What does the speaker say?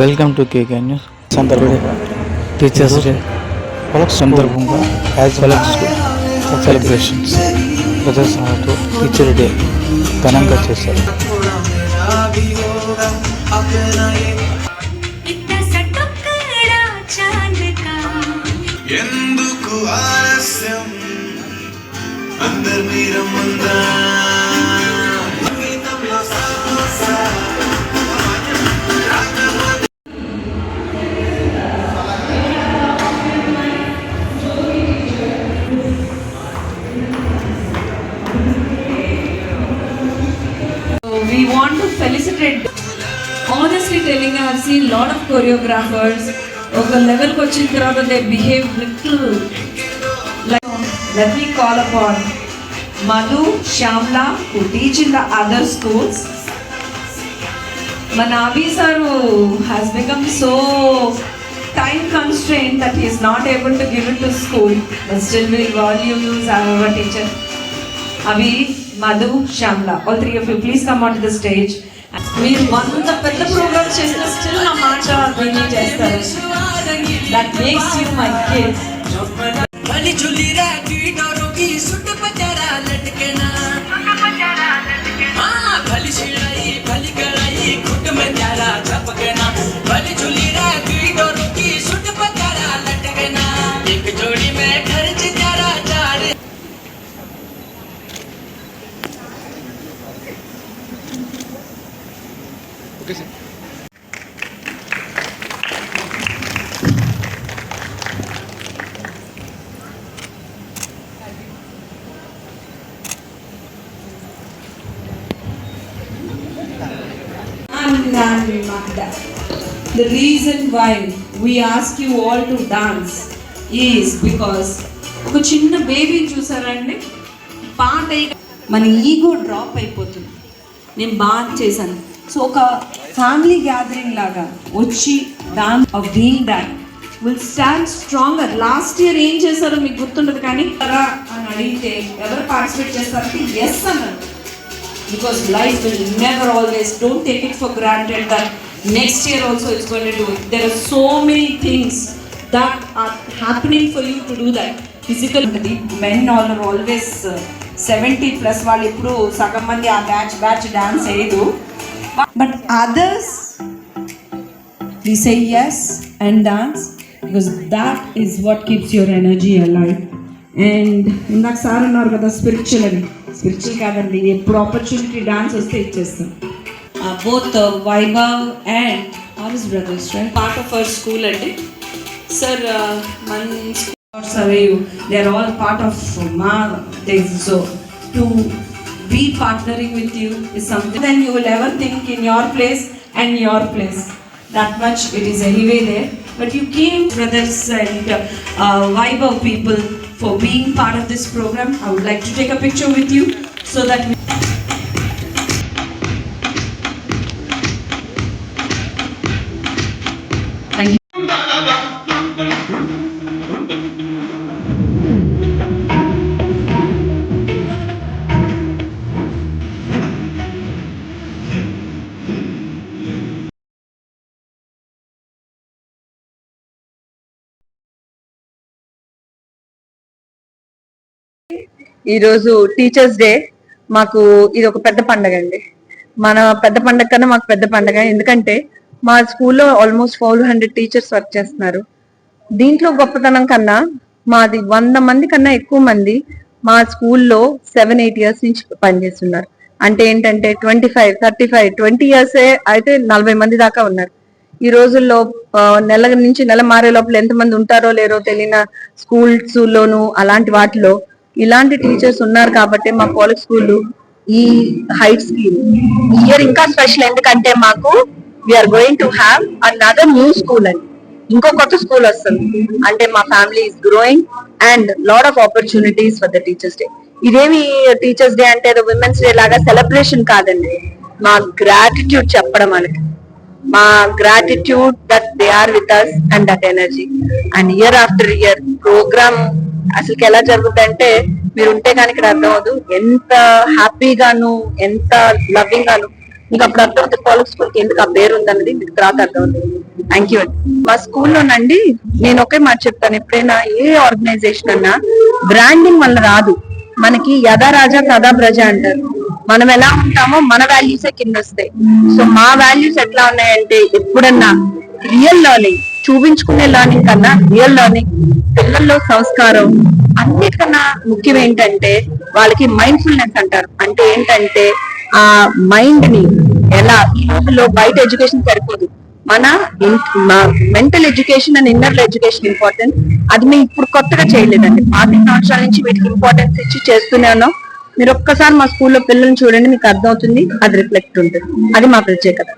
Welcome to KK news సందర్భంగా. Teachers day. సందర్భంగా as well celebrations ప్రదర్శనతో టీచర్ డే ఘనంగా చేశారు. ఎందుకు ఆలస్యం? అందరినీ we want to felicitate. Honestly telling, I have seen lot of choreographers. ఒక లెవెల్కి వచ్చిన తర్వాత they behave little like let me call upon Madhu Shyamala to teach in the other schools మన Abhi sir has become so time constrain that is not able to give it to school but still will value use our teacher అవి Madhu Shyamla. All three of you please come on to the stage మీరు వంద పెద్ద programme చేసిన still నా మాట విని చేస్తారు. That makes you my kid And and The reason why we ask you all to dance is because ఒక చిన్న బేబీని చూసారండి పాట మన ఈగో డ్రాప్ అయిపోతుంది నేను బాగా చేశాను సో ఒక ఫ్యామిలీ గ్యాదరింగ్ లాగా వచ్చి than of being will stand stronger last year ఏం చేశారో మీకు గుర్తుండదు కానీ కదా అని అడిగితే ఎవరు పార్టిసిపేట్ చేస్తారని ఎస్ అన్నారు. Because life will always don't take for granted that next year also it's gonna do it there so many things that are happening for you to do that physical men all are always seventy plus వాళ్ళు ఇప్పుడు సగం మంది ఆ batch batch dance వేయదు. But others we say yes and dance because that is what keeps your energy alive. And ఇందాక sir అన్నారు కదా spiritual అని. Spiritual కాదండి ఎప్పుడు ఆపర్చునిటీ డాన్స్ వస్తే ఇచ్చేస్తాం. Both Vaibhav and RS brothers right part of our school అండి. Sir మన school they are all part of మా things so to be partnering with you is something then you will ever think in your place and your place. That much it is anyway there. But you came brothers and uh, people for being part of this program. I would like to take a picture with you so that we ఈరోజు teachers day మాకు ఇది ఒక పెద్ద పండగ అండి. మన పెద్ద పండగ కన్నా మాకు పెద్ద పండగ. ఎందుకంటే మా స్కూల్లో almost four hundred teachers work చేస్తున్నారు. దీంట్లో గొప్పతనం కన్నా మాది వంద మంది కన్నా ఎక్కువ మంది మా స్కూల్లో సెవెన్ ఎయిట్ ఇయర్స్ నుంచి పనిచేస్తున్నారు. అంటే ఏంటంటే twenty five thirty five twenty years అయితే నలభై మంది దాకా ఉన్నారు. ఈ రోజుల్లో నెల నుంచి నెల మారే లోపల ఎంతమంది ఉంటారో లేరో తెలియని స్కూల్స్ లోను అలాంటి వాటిలో ఇలాంటి టీచర్స్ ఉన్నారు కాబట్టి మా పోలిక్ స్కూల్ ఈ హైట్స్కి ఇయర్ ఇంకా స్పెషల్. ఎందుకంటే మాకు we are going to have another new school అండి. ఇంకో కొత్త స్కూల్ వస్తుంది. అంటే మా family is growing and lot of opportunities for the teachers day ఇదేమి టీచర్స్ డే అంటే విమెన్స్ డే లాగా సెలబ్రేషన్ కాదండి. మా గ్రాటిట్యూడ్ చెప్పడం మనకి మా gratitude that they are with us and that energy and year after year program అసలుకి ఎలా జరుగుతుందంటే మీరు ఉంటే కానీ ఇక్కడ అర్థం అవదు ఎంత హ్యాపీగాను ఎంత లవింగ్ గాను మీకు అప్పుడు అర్థం అవుతుంది కాలేజ్ స్కూల్కి ఎందుకు ఆ పేరు ఉందన్నది మీకు తర్వాత అర్థం అవుతుంది థ్యాంక్ యూ మా స్కూల్లోనండి నేను ఒకే మాట చెప్తాను. ఎప్పుడైనా ఏ ఆర్గనైజేషన్ అన్నా బ్రాండింగ్ వల్ల రాదు. మనకి యథా రాజా తదా ప్రజ అంటారు. మనం ఎలా ఉంటామో మన వాల్యూసే కింద వస్తాయి సో మా వాల్యూస్ ఎట్లా ఉన్నాయంటే ఎప్పుడన్నా రియల్ లెర్నింగ్ చూపించుకునే లర్నింగ్ కన్నా రియల్ లర్నింగ్ పిల్లల్లో సంస్కారం అన్నిటికన్నా ముఖ్యం ఏంటంటే వాళ్ళకి మైండ్ఫుల్నెస్ అంటారు. అంటే ఏంటంటే ఆ మైండ్ని ఎలా ఈ రోజుల్లో బయట ఎడ్యుకేషన్ సరిపోదు. మన mental education and inner education important అది మేము ఇప్పుడు కొత్తగా చేయలేదండి. పాతి సంవత్సరాల నుంచి వీటికి ఇంపార్టెన్స్ ఇచ్చి చేస్తూనే ఉన్నాం. మీరు ఒక్కసారి మా స్కూల్లో పిల్లల్ని చూడండి మీకు అర్థమవుతుంది అది రిఫ్లెక్ట్ ఉంటుంది. అది మా ప్రత్యేకత.